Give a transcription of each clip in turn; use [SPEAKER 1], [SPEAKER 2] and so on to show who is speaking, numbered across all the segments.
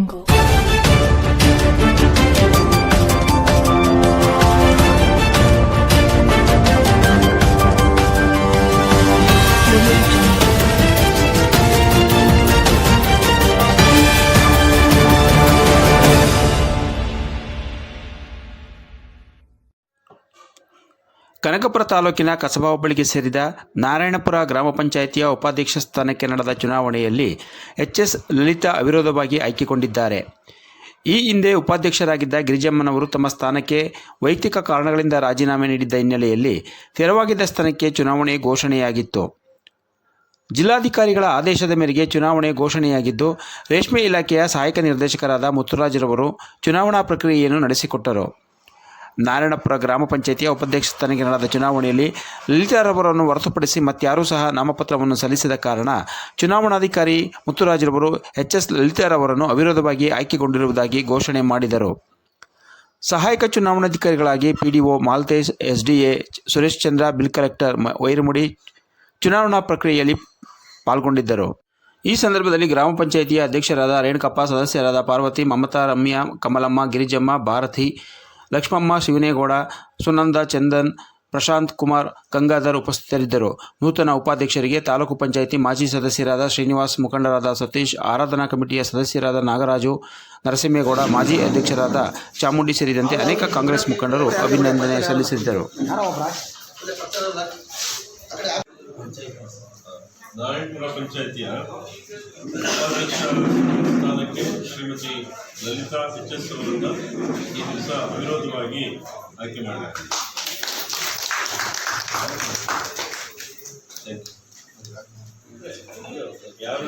[SPEAKER 1] jungle. Kanakapura ತಾಲೂಕಿನ ಕಸಬಾ ಹೋಬಳಿಗೆ ಸೇರಿದ ನಾರಾಯಣಪುರ ಗ್ರಾಮ ಪಂಚಾಯಿತಿಯ ಉಪಾಧ್ಯಕ್ಷ ಸ್ಥಾನಕ್ಕೆ ನಡೆದ ಚುನಾವಣೆಯಲ್ಲಿ ಎಚ್ ಎಸ್ ಲಲಿತಾ ಅವಿರೋಧವಾಗಿ ಆಯ್ಕೆಗೊಂಡಿದ್ದಾರೆ. ಈ ಹಿಂದೆ ಉಪಾಧ್ಯಕ್ಷರಾಗಿದ್ದ ಗಿರಿಜಮ್ಮನವರು ತಮ್ಮ ಸ್ಥಾನಕ್ಕೆ ವೈಯಕ್ತಿಕ ಕಾರಣಗಳಿಂದ ರಾಜೀನಾಮೆ ನೀಡಿದ್ದ ಹಿನ್ನೆಲೆಯಲ್ಲಿ ತೆರವಾಗಿದ್ದ ಸ್ಥಾನಕ್ಕೆ ಚುನಾವಣೆ ಘೋಷಣೆಯಾಗಿತ್ತು. ಜಿಲ್ಲಾಧಿಕಾರಿಗಳ ಆದೇಶದ ಮೇರೆಗೆ ಚುನಾವಣೆ ಘೋಷಣೆಯಾಗಿದ್ದು, ರೇಷ್ಮೆ ಇಲಾಖೆಯ ಸಹಾಯಕ ನಿರ್ದೇಶಕರಾದ ಮುತ್ತುರಾಜರವರು ಚುನಾವಣಾ ಪ್ರಕ್ರಿಯೆಯನ್ನು ನಡೆಸಿಕೊಟ್ಟರು. ನಾರಾಯಣಪುರ ಗ್ರಾಮ ಪಂಚಾಯಿತಿಯ ಉಪಾಧ್ಯಕ್ಷ ಸ್ಥಾನಕ್ಕೆ ನಡೆದ ಚುನಾವಣೆಯಲ್ಲಿ ಲಲಿತಾರವರನ್ನು ಹೊರತುಪಡಿಸಿ ಮತ್ತಾರೂ ಸಹ ನಾಮಪತ್ರವನ್ನು ಸಲ್ಲಿಸಿದ ಕಾರಣ ಚುನಾವಣಾಧಿಕಾರಿ ಮುತ್ತುರಾಜರವರು ಎಚ್ ಎಸ್ ಲಲಿತಾರವರನ್ನು ಅವಿರೋಧವಾಗಿ ಆಯ್ಕೆಗೊಂಡಿರುವುದಾಗಿ ಘೋಷಣೆ ಮಾಡಿದರು. ಸಹಾಯಕ ಚುನಾವಣಾಧಿಕಾರಿಗಳಾಗಿ PDO Malthesh, SDA Suresh Chandra, bill collector Vairamudi ಚುನಾವಣಾ ಪ್ರಕ್ರಿಯೆಯಲ್ಲಿ ಪಾಲ್ಗೊಂಡಿದ್ದರು. ಈ ಸಂದರ್ಭದಲ್ಲಿ ಗ್ರಾಮ ಪಂಚಾಯಿತಿಯ ಅಧ್ಯಕ್ಷರಾದ ರೇಣುಕಪ್ಪ, ಸದಸ್ಯರಾದ ಪಾರ್ವತಿ, ಮಮತಾ ರಮ್ಯಾ, ಕಮಲಮ್ಮ, ಗಿರಿಜಮ್ಮ, ಭಾರತಿ ಲಕ್ಷ್ಮಮ್ಮ ಶಿವನೇಗೌಡ ಸುನಂದ, ಚಂದನ್, ಪ್ರಶಾಂತ್ ಕುಮಾರ್, ಗಂಗಾಧರ್ ಉಪಸ್ಥಿತರಿದ್ದರು. ನೂತನ ಉಪಾಧ್ಯಕ್ಷರಿಗೆ ತಾಲೂಕು ಪಂಚಾಯಿತಿ ಮಾಜಿ ಸದಸ್ಯರಾದ ಶ್ರೀನಿವಾಸ್ ಮುಖಂಡರಾದ ಸತೀಶ್, ಆರಾಧನಾ ಕಮಿಟಿಯ ಸದಸ್ಯರಾದ ನಾಗರಾಜು, ನರಸಿಂಹೇಗೌಡ, ಮಾಜಿ ಅಧ್ಯಕ್ಷರಾದ ಚಾಮುಂಡಿ ಸೇರಿದಂತೆ ಅನೇಕ ಕಾಂಗ್ರೆಸ್ ಮುಖಂಡರು ಅಭಿನಂದನೆ ಸಲ್ಲಿಸಿದ್ದರು.
[SPEAKER 2] ನಾರಾಯಣಪುರ ಉಪಾಧ್ಯಕ್ಷ ಶ್ರೀಮತಿ ಲಲಿತಾ ಎಚ್ ಎಸ್ ಅವರನ್ನು ಈ ದಿವಸ ಅವಿರೋಧವಾಗಿ ಆಯ್ಕೆ ಮಾಡಲಾಗಿದೆ ಯಾರು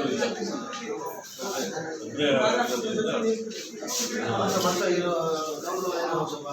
[SPEAKER 2] ಸ್ವಲ್ಪ